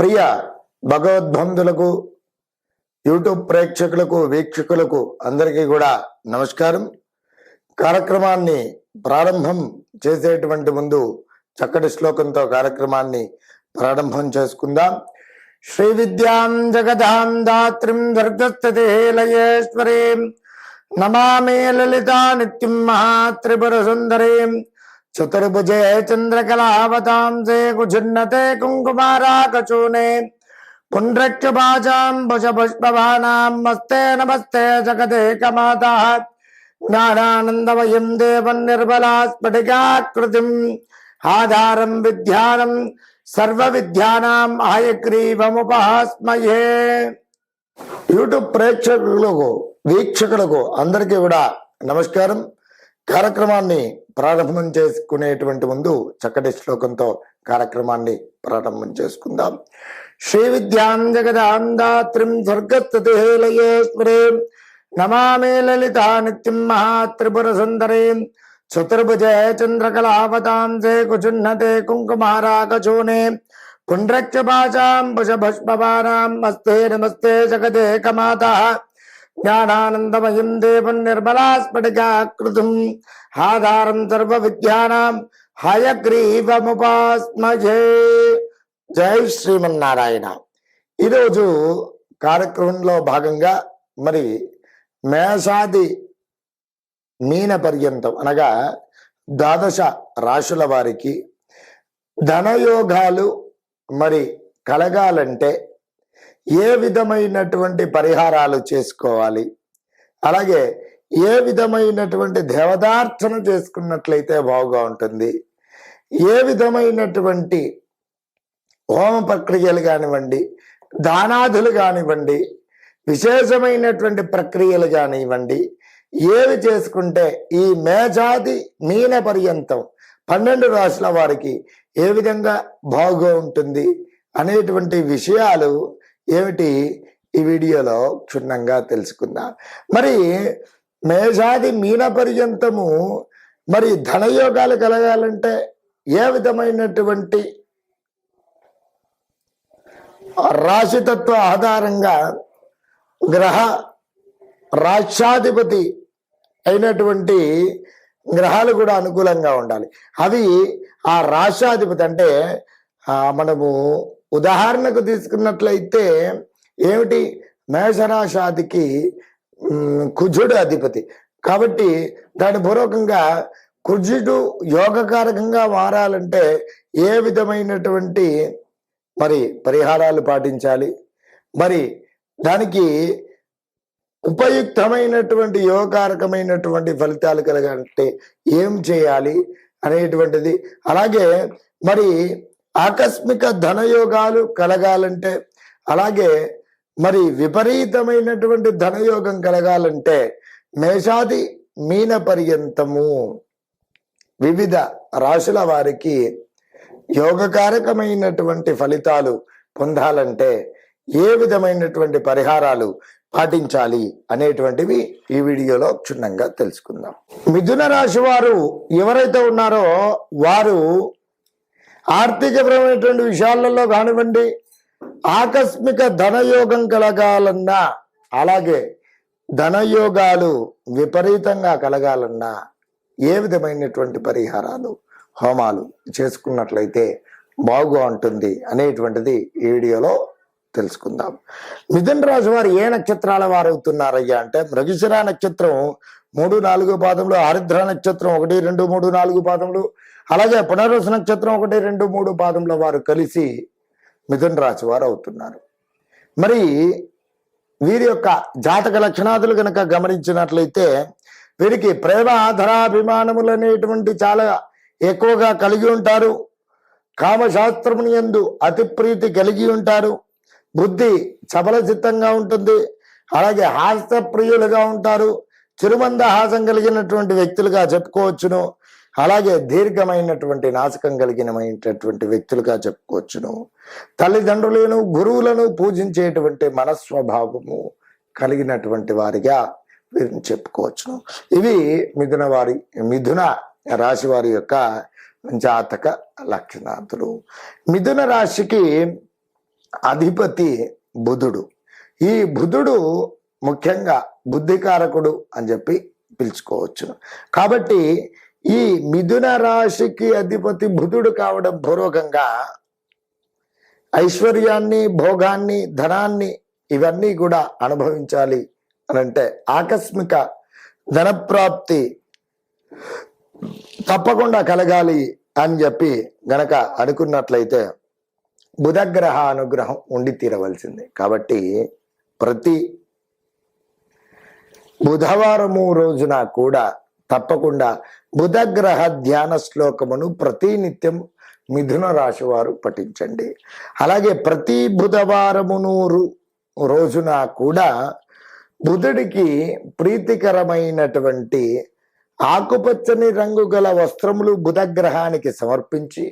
ప్రియ భగవద్బంధులకు YouTube ప్రేక్షకులకు వీక్షకులకు అందరికీ కూడా నమస్కారం. కార్యక్రమాన్ని ప్రారంభం చేసేటువంటి ముందు చక్కటి శ్లోకంతో కార్యక్రమాన్ని ప్రారంభం చేసుకుందాం. శ్రీ విద్యాం జగదాం దాత్రిం దుర్గస్థితి లయేశ్వరీం నమామి లలితా నిత్యం మహాత్రిపుర సుందరీం చతుర్భుజే చంద్రకళావతాంసే కుచున్నతే కుంకుమారాకచూనే పుండ్రక్షపాచాం భుజ పుష్పవానాం మస్తే నమస్తే జగదేకమాత జ్ఞానానందమయం దేవం నిర్మలా స్ఫటికాకృతిం ఆధారం విద్యానం సర్వ విద్యానాం ఆయగ్రీవముపహాస్మయే యూట్యూబ్ ప్రేక్షకులకు వీక్షకులకు అందరికీ కూడా నమస్కారం కార్యక్రమాన్ని ప్రారంభం చేసుకునేటువంటి ముందు చక్కటి శ్లోకంతో కార్యక్రమాన్ని ప్రారంభం చేసుకుందాం. శ్రీ విద్యాం జగదాం దాత్రిం నమామే నమామి లలితా నిత్యం మహాత్రిపుర సుందరీం చతుర్భుజే చంద్రకళావతాంసే కుచున్నతే కుంకుమారాకచూనే పుండ్రక్షపాచాం భుజభస్పవానాం మస్తే నమస్తే జగదే కమాత జ్ఞానానందమయం దేవం నిర్మలాస్ఫటికాకృతం ఆధారం సర్వ విద్యానాం హయగ్రీవముపాస్మజే జై శ్రీమన్నారాయణ ఈరోజు కార్యక్రమంలో భాగంగా మరి మేషాది మీన పర్యంతం అనగా ద్వాదశ రాశుల వారికి ధనయోగాలు మరి కలగాలంటే ఏ విధమైనటువంటి పరిహారాలు చేసుకోవాలి? అలాగే ఏ విధమైనటువంటి దేవదార్చన చేసుకున్నట్లయితే బాగుగా ఉంటుంది? ఏ విధమైనటువంటి హోమ ప్రక్రియలు కానివ్వండి దానాదులు కానివ్వండి విశేషమైనటువంటి ప్రక్రియలు కానివ్వండి ఏవి చేసుకుంటే ఈ మేజాది మీన పర్యంతం పన్నెండు రాశుల వారికి ఏ విధంగా బాగుగా ఉంటుంది అనేటువంటి విషయాలు ఏమిటి? ఈ వీడియోలో క్షుణ్ణంగా తెలుసుకుందాం. మరి మేషాది మీన పర్యంతము మరి ధనయోగాలు కలగాలంటే ఏ విధమైనటువంటి రాశితత్వ ఆధారంగా గ్రహ రాష్ట్రాధిపతి అయినటువంటి గ్రహాలు కూడా అనుకూలంగా ఉండాలి. అవి ఆ రాష్ట్రాధిపతి అంటే మనము ఉదాహరణకు తీసుకున్నట్లయితే ఏమిటి? మేషరాశాదికి కుజుడు అధిపతి. కాబట్టి దాని పూర్వకంగా కుజుడు యోగకారకంగా మారాలంటే ఏ విధమైనటువంటి మరి పరిహారాలు పాటించాలి? మరి దానికి ఉపయుక్తమైనటువంటి యోగకారకమైనటువంటి ఫలితాలు కలగాలంటే ఏం చేయాలి అనేటువంటిది. అలాగే మరి ఆకస్మిక ధనయోగాలు కలగాలంటే అలాగే మరి విపరీతమైనటువంటి ధనయోగం కలగాలంటే మేషాది మీన పర్యంతము. వివిధ రాశుల వారికి యోగకారకమైనటువంటి ఫలితాలు పొందాలంటే ఏ విధమైనటువంటి పరిహారాలు పాటించాలి అనేటువంటివి ఈ వీడియోలో క్షుణ్ణంగా తెలుసుకుందాం. మిథున రాశి వారు ఎవరైతే ఉన్నారో వారు ఆర్థికపరమైనటువంటి విషయాలలో కానివ్వండి ఆకస్మిక ధనయోగం కలగాలన్నా అలాగే ధనయోగాలు విపరీతంగా కలగాలన్నా ఏ విధమైనటువంటి పరిహారాలు హోమాలు చేసుకున్నట్లయితే బాగుగా ఉంటుంది అనేటువంటిది ఈ వీడియోలో తెలుసుకుందాం. మిథున్ రాశి వారు ఏ నక్షత్రాల వారు అవుతున్నారయ్యా అంటే మృగశిర నక్షత్రం మూడు నాలుగు పాదములు ఆరిద్ర నక్షత్రం ఒకటి రెండు మూడు నాలుగు పాదములు అలాగే పునర్వస నక్షత్రం ఒకటి రెండు మూడు పాదముల వారు కలిసి మిథున రాశి వారు అవుతున్నారు. మరి వీరి యొక్క జాతక లక్షణాదులు కనుక గమనించినట్లయితే వీరికి ప్రేమ ఆధారాభిమానములు అనేటువంటి చాలా ఎక్కువగా కలిగి ఉంటారు. కామశాస్త్రముని యందు అతి ప్రీతి కలిగి ఉంటారు. బుద్ధి చపల చిత్తంగా ఉంటుంది. అలాగే హాస్యప్రియులుగా ఉంటారు. చిరుమంద హాసం కలిగినటువంటి వ్యక్తులుగా చెప్పుకోవచ్చును. అలాగే దీర్ఘమైనటువంటి నాశకం కలిగినమైనటువంటి వ్యక్తులుగా చెప్పుకోవచ్చును. తల్లిదండ్రులను గురువులను పూజించేటువంటి మనస్వభావము కలిగినటువంటి వారిగా వీరిని చెప్పుకోవచ్చును. ఇవి మిథున వారి మిథున రాశి వారి యొక్క జాతక లక్షణాంతులు మిథున రాశికి అధిపతి బుధుడు. ఈ బుధుడు ముఖ్యంగా బుద్ధికారకుడు అని చెప్పి పిలుచుకోవచ్చు కాబట్టి ఈ మిథున రాశికి అధిపతి బుధుడు కావడం పూర్వకంగా ఐశ్వర్యాన్ని భోగాన్ని ధనాన్ని ఇవన్నీ కూడా అనుభవించాలి అని అంటే ఆకస్మిక ధనప్రాప్తి తప్పకుండా కలగాలి అని చెప్పి గనక అనుకున్నట్లయితే బుధగ్రహ అనుగ్రహం ఉండి తీరవలసింది. కాబట్టి ప్రతి బుధవారము రోజున కూడా తప్పకుండా బుధగ్రహ ధ్యాన శ్లోకమును ప్రతి నిత్యం మిథున రాశి వారు పఠించండి. అలాగే ప్రతి బుధవారమును రోజున కూడా బుధుడికి ప్రీతికరమైనటువంటి ఆకుపచ్చని రంగు గల వస్త్రములు బుధగ్రహానికి సమర్పించి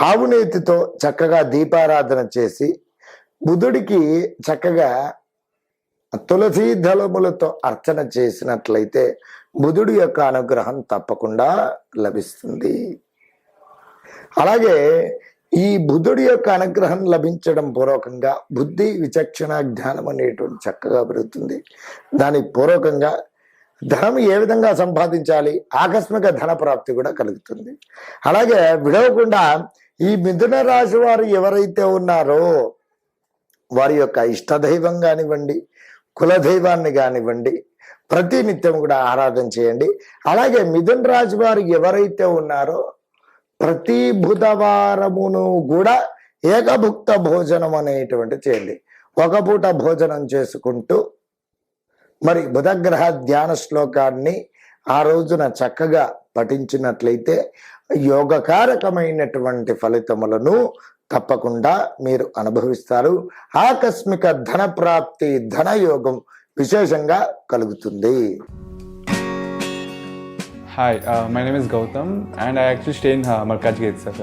ఆవునేతితో చక్కగా దీపారాధన చేసి బుధుడికి చక్కగా తులసీ దళములతో అర్చన చేసినట్లయితే బుధుడి యొక్క అనుగ్రహం తప్పకుండా లభిస్తుంది. అలాగే ఈ బుధుడి యొక్క అనుగ్రహం లభించడం పూర్వకంగా బుద్ధి విచక్షణ జ్ఞానం అనేటువంటి చక్కగా పెరుగుతుంది. దానికి పూర్వకంగా ధనం ఏ విధంగా సంపాదించాలి ఆకస్మిక ధన ప్రాప్తి కూడా కలుగుతుంది. అలాగే విడవకుండా ఈ మిథున రాశి వారు ఎవరైతే ఉన్నారో వారి యొక్క ఇష్టదైవం కానివ్వండి కులదైవాన్ని కానివ్వండి ప్రతి నిత్యం కూడా ఆరాధన చేయండి. అలాగే మిథున్ రాజు వారు ఎవరైతే ఉన్నారో ప్రతి బుధవారమును కూడా ఏకభుక్త భోజనం అనేటువంటి చేయండి. ఒక పూట భోజనం చేసుకుంటూ మరి బుధగ్రహ ధ్యాన శ్లోకాన్ని ఆ రోజున చక్కగా పఠించినట్లయితే యోగకారకమైనటువంటి ఫలితములను తప్పకుండా మీరు అనుభవిస్తారు. ఆకస్మిక ధన ప్రాప్తి ధన యోగం విశేషంగా కలుగుతుంది hi my name is Gautam and I actually stay in Markaz gate sir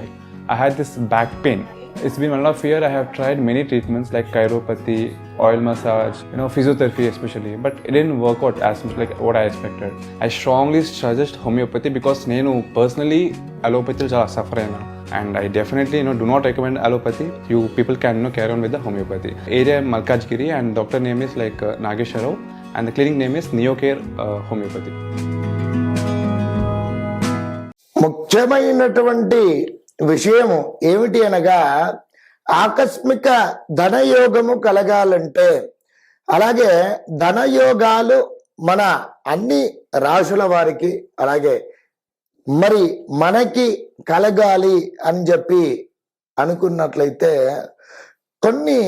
I had this back pain It's been one and a half year. I have tried many treatments like chiropathy, oil massage, you know, physiotherapy especially, but it didn't work out as much like what I expected. I strongly suggest homeopathy because నేను personally allopathy చాలా suffer అయినా and I definitely you know do not recommend allopathy. You people can you know carry on with the homeopathy. Area Malkajgiri and doctor name is like uh, Nagesharov and the clinic name is Neocare uh, Homeopathy. ముఖ్యమైనటువంటి విషయము ఏమిటి అనగా ఆకస్మిక ధనయోగము కలగాలంటే అలాగే ధనయోగాలు మన అన్ని రాశుల వారికి అలాగే మరి మనకి కలగాలి అని చెప్పి అనుకున్నట్లయితే కొన్ని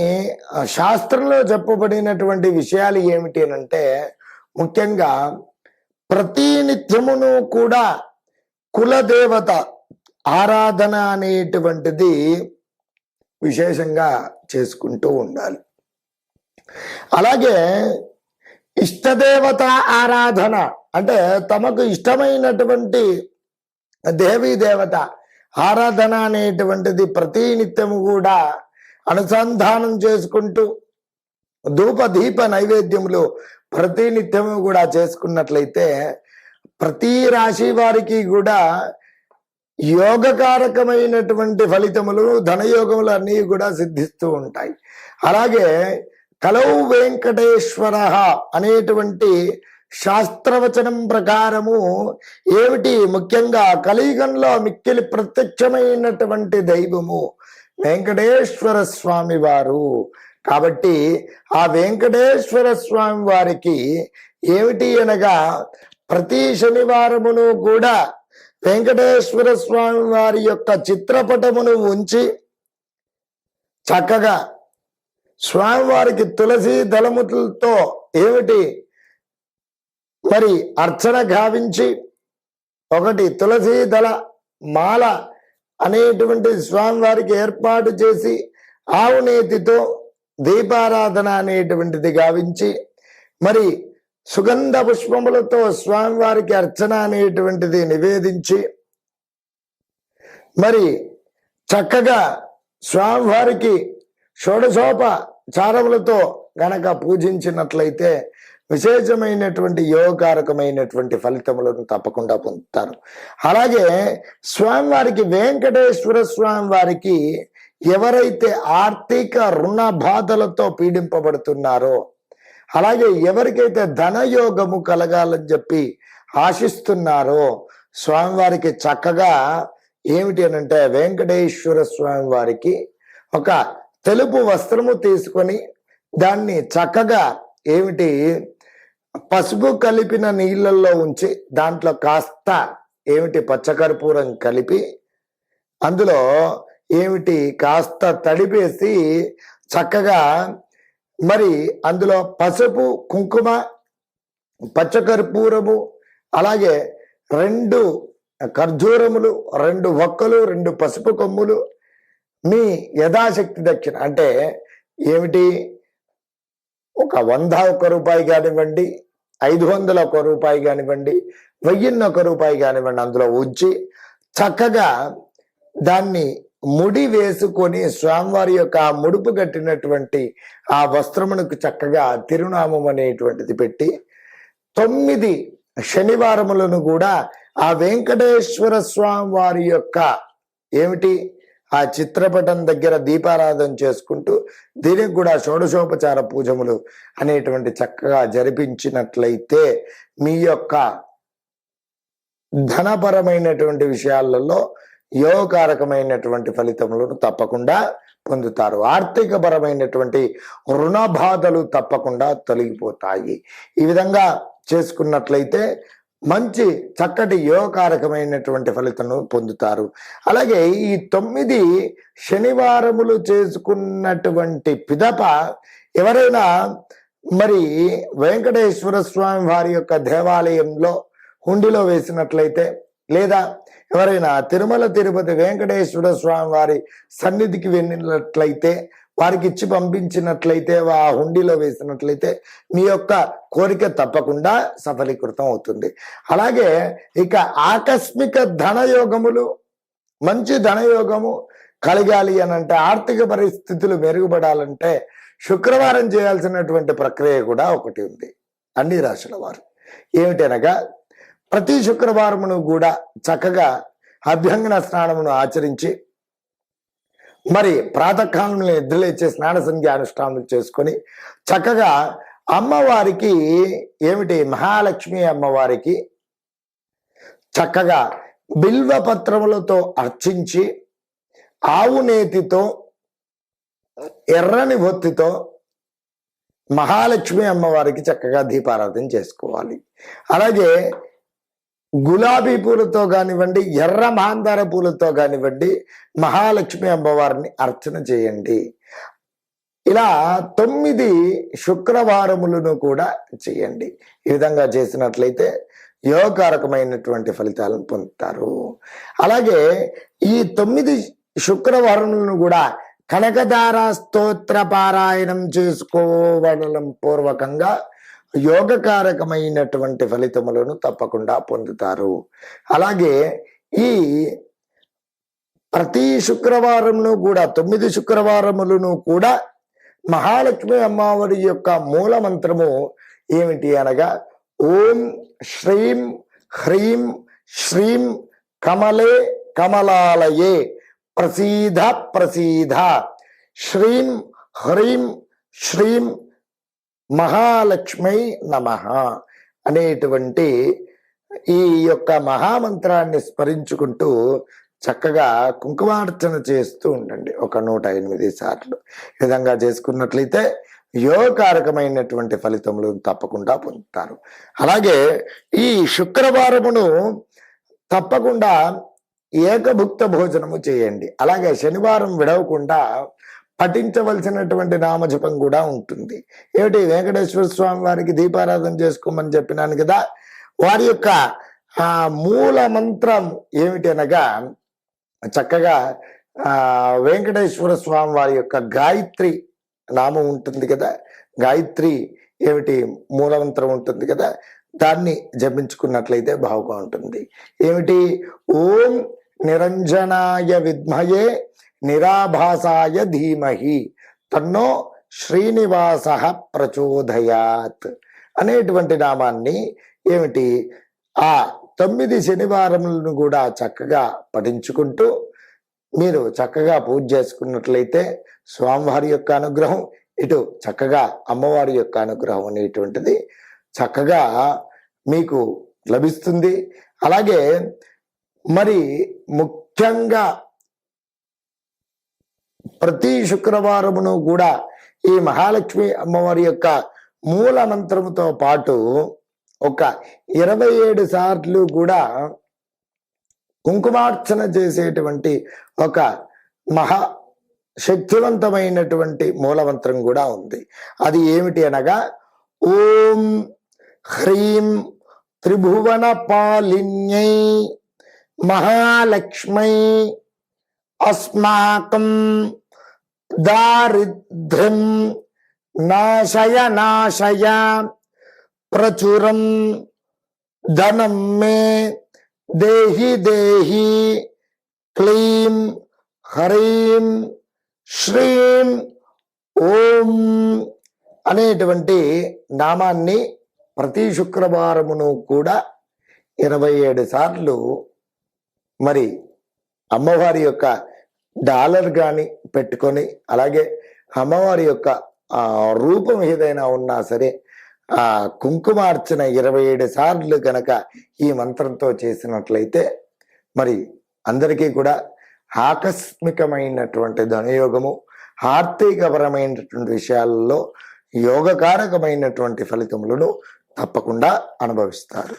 శాస్త్రంలో చెప్పబడినటువంటి విషయాలు ఏమిటి అని అంటే ముఖ్యంగా ప్రతినిత్యమును కూడా కులదేవత ఆరాధన అనేటువంటిది విశేషంగా చేసుకుంటూ ఉండాలి. అలాగే ఇష్టదేవత ఆరాధన అంటే తమకు ఇష్టమైనటువంటి దేవీ దేవత ఆరాధన అనేటువంటిది ప్రతి నిత్యము కూడా అనుసంధానం చేసుకుంటూ ధూప దీప నైవేద్యములు ప్రతి నిత్యము కూడా చేసుకున్నట్లయితే ప్రతి రాశి వారికి కూడా యోగకారకమైనటువంటి ఫలితములు ధనయోగములు అన్నీ కూడా సిద్ధిస్తూ ఉంటాయి. అలాగే కలౌ వెంకటేశ్వర అనేటువంటి శాస్త్రవచనం ప్రకారము ఏమిటి? ముఖ్యంగా కలియుగంలో మిక్కిలి ప్రత్యక్షమైనటువంటి దైవము వెంకటేశ్వర స్వామి వారు. కాబట్టి ఆ వెంకటేశ్వర స్వామి వారికి ఏమిటి అనగా ప్రతి శనివారమును కూడా వెంకటేశ్వర స్వామి వారి యొక్క చిత్రపటమును ఉంచి చక్కగా స్వామివారికి తులసి దళములతో ఏమిటి? మరి అర్చన గావించి ఒకటి తులసి దళ మాల అనేటువంటి స్వామివారికి ఏర్పాటు చేసి ఆవునేతితో దీపారాధన అనేటువంటిది గావించి మరి సుగంధ పుష్పములతో స్వామివారికి అర్చన అనేటువంటిది నివేదించి మరి చక్కగా స్వామివారికి షోడశోప చారములతో గనక పూజించినట్లయితే విశేషమైనటువంటి యోగకారకమైనటువంటి ఫలితములను తప్పకుండా పొందుతారు. అలాగే స్వామివారికి వెంకటేశ్వర స్వామి వారికి ఎవరైతే ఆర్థిక రుణ బాధలతో పీడింపబడుతున్నారో అలాగే ఎవరికైతే ధనయోగము కలగాలని చెప్పి ఆశిస్తున్నారో స్వామివారికి చక్కగా ఏమిటి అని అంటే వెంకటేశ్వర స్వామి వారికి ఒక తెలుపు వస్త్రము తీసుకొని దాన్ని చక్కగా ఏమిటి పసుపు కలిపిన నీళ్ళల్లో ఉంచి దాంట్లో కాస్త ఏమిటి పచ్చకర్పూరం కలిపి అందులో ఏమిటి కాస్త తడిపేసి చక్కగా మరి అందులో పసుపు కుంకుమ పచ్చకర్పూరము అలాగే రెండు ఖర్జూరములు రెండు ఒక్కలు రెండు పసుపు కొమ్ములు మీ యథాశక్తి దక్షిణ. అంటే ఏమిటి? ఒక వంద ఒక రూపాయి కానివ్వండి ఐదు వందల ఒక రూపాయి కానివ్వండి వెయ్యిన్న ఒక రూపాయి కానివ్వండి అందులో ఉంచి చక్కగా దాన్ని ముడి వేసుకొని స్వామివారి యొక్క ఆ ముడుపు కట్టినటువంటి ఆ వస్త్రమునకు చక్కగా తిరునామం అనేటువంటిది పెట్టి తొమ్మిది శనివారములను కూడా ఆ వెంకటేశ్వర స్వామి వారి యొక్క ఏమిటి? ఆ చిత్రపటం దగ్గర దీపారాధన చేసుకుంటూ దీనికి కూడా షోడశోపచార పూజములు అనేటువంటి చక్కగా జరిపించినట్లయితే మీ యొక్క ధనపరమైనటువంటి విషయాలలో యోగకారకమైనటువంటి ఫలితములను తప్పకుండా పొందుతారు. ఆర్థిక పరమైనటువంటి రుణ బాధలు తప్పకుండా తొలగిపోతాయి. ఈ విధంగా చేసుకున్నట్లయితే మంచి చక్కటి యోగకారకమైనటువంటి ఫలితము పొందుతారు. అలాగే ఈ తొమ్మిది శనివారములు చేసుకున్నటువంటి పిదప ఎవరైనా మరి వెంకటేశ్వర స్వామి వారి యొక్క దేవాలయంలో హుండిలో వేసినట్లయితే లేదా ఎవరైనా తిరుమల తిరుపతి వెంకటేశ్వర స్వామి వారి సన్నిధికి వెళ్ళినట్లయితే వారికి ఇచ్చి పంపించినట్లయితే ఆ హుండీలో వేసినట్లయితే మీ యొక్క కోరిక తప్పకుండా సఫలీకృతం అవుతుంది. అలాగే ఇక ఆకస్మిక ధనయోగములు మంచి ధనయోగము కలగాలి అని అంటే ఆర్థిక పరిస్థితులు మెరుగుపడాలంటే శుక్రవారం చేయాల్సినటువంటి ప్రక్రియ కూడా ఒకటి ఉంది. అన్ని రాశుల వారు. ఏమిటనగా ప్రతి శుక్రవారమును కూడా చక్కగా అభ్యంగన స్నానమును ఆచరించి మరి ప్రాతకాలంలో నిద్రలేచే స్నాన సంధ్య అనుష్ఠానం చేసుకొని చక్కగా అమ్మవారికి ఏమిటి మహాలక్ష్మి అమ్మవారికి చక్కగా బిల్వ పత్రములతో అర్చించి ఆవు నేతితో ఎర్రని బొత్తితో మహాలక్ష్మి అమ్మవారికి చక్కగా దీపారాధన చేసుకోవాలి. అలాగే గులాబీ పూలతో కానివ్వండి ఎర్ర మాందార పూలతో కానివ్వండి మహాలక్ష్మి అమ్మవారిని అర్చన చేయండి. ఇలా తొమ్మిది శుక్రవారములను కూడా చేయండి. ఈ విధంగా చేసినట్లయితే యోగకారకమైనటువంటి ఫలితాలను పొందుతారు. అలాగే ఈ తొమ్మిది శుక్రవారములను కూడా కనకదార స్తోత్ర పారాయణం చేసుకోవడం పూర్వకంగా యోగకారకమైనటువంటి ఫలితములను తప్పకుండా పొందుతారు. అలాగే ఈ ప్రతి శుక్రవారమును కూడా తొమ్మిది శుక్రవారములను కూడా మహాలక్ష్మి అమ్మవారి యొక్క మూల మంత్రము ఏమిటి అనగా ఓం శ్రీం హ్రీం శ్రీం కమలే కమలాలయే ప్రసీద ప్రసీద. శ్రీం హ్రీం శ్రీం మహాలక్ష్మై నమ అనేటువంటి ఈ యొక్క మహామంత్రాన్ని స్మరించుకుంటూ చక్కగా కుంకుమార్చన చేస్తూ ఉండండి ఒక నూట ఎనిమిది సార్లు. ఈ విధంగా చేసుకున్నట్లయితే యోగకారకమైనటువంటి ఫలితములు తప్పకుండా పొందుతారు. అలాగే ఈ శుక్రవారమును తప్పకుండా ఏకభుక్త భోజనము చేయండి. అలాగే శనివారం విడవకుండా పఠించవలసినటువంటి నామజపం కూడా ఉంటుంది. ఏమిటి? వెంకటేశ్వర స్వామి వారికి దీపారాధన చేసుకోమని చెప్పినాను కదా. వారి యొక్క ఆ మూల మంత్రం ఏమిటి అనగా చక్కగా ఆ వెంకటేశ్వర స్వామి వారి యొక్క గాయత్రి నామం ఉంటుంది కదా. గాయత్రి ఏమిటి? మూలమంత్రం ఉంటుంది కదా. దాన్ని జపించుకున్నట్లయితే బాగుగా ఉంటుంది. ఏమిటి? ఓం నిరంజనాయ విద్మయే నిరాభాసాయ ధీమహి. తన్నో శ్రీనివాస ప్రచోదయాత్. అనేటువంటి నామాన్ని ఏమిటి? ఆ తొమ్మిది శనివారములను కూడా చక్కగా పఠించుకుంటూ మీరు చక్కగా పూజ చేసుకున్నట్లయితే స్వామివారి యొక్క అనుగ్రహం ఇటు చక్కగా అమ్మవారి యొక్క అనుగ్రహం అనేటువంటిది చక్కగా మీకు లభిస్తుంది. అలాగే మరి ముఖ్యంగా ప్రతి శుక్రవారమును కూడా ఈ మహాలక్ష్మి అమ్మవారి యొక్క మూల మంత్రముతో పాటు ఒక ఇరవై ఏడు సార్లు కూడా కుంకుమార్చన చేసేటువంటి ఒక మహా శక్తివంతమైనటువంటి మూలమంత్రం కూడా ఉంది. అది ఏమిటి అనగా ఓం హ్రీం త్రిభువన పాలిన్యై మహాలక్ష్మై అస్మాకం దారిద్ర్యం నాశయ నాశయ ప్రచురం ధనం మే దేహి దేహి క్లీం హరీం శ్రీం ఓం అనేటువంటి నామాన్ని ప్రతి శుక్రవారమును కూడా ఇరవై ఏడు సార్లు మరి అమ్మవారి యొక్క డాలర్ కానీ పెట్టుకొని అలాగే అమ్మవారి యొక్క రూపం ఏదైనా ఉన్నా సరే ఆ కుంకుమార్చన ఇరవై ఏడు సార్లు గనక ఈ మంత్రంతో చేసినట్లయితే మరి అందరికీ కూడా ఆకస్మికమైనటువంటి ధనయోగము ఆర్థికపరమైనటువంటి విషయాలలో యోగకారకమైనటువంటి ఫలితములను తప్పకుండా అనుభవిస్తారు.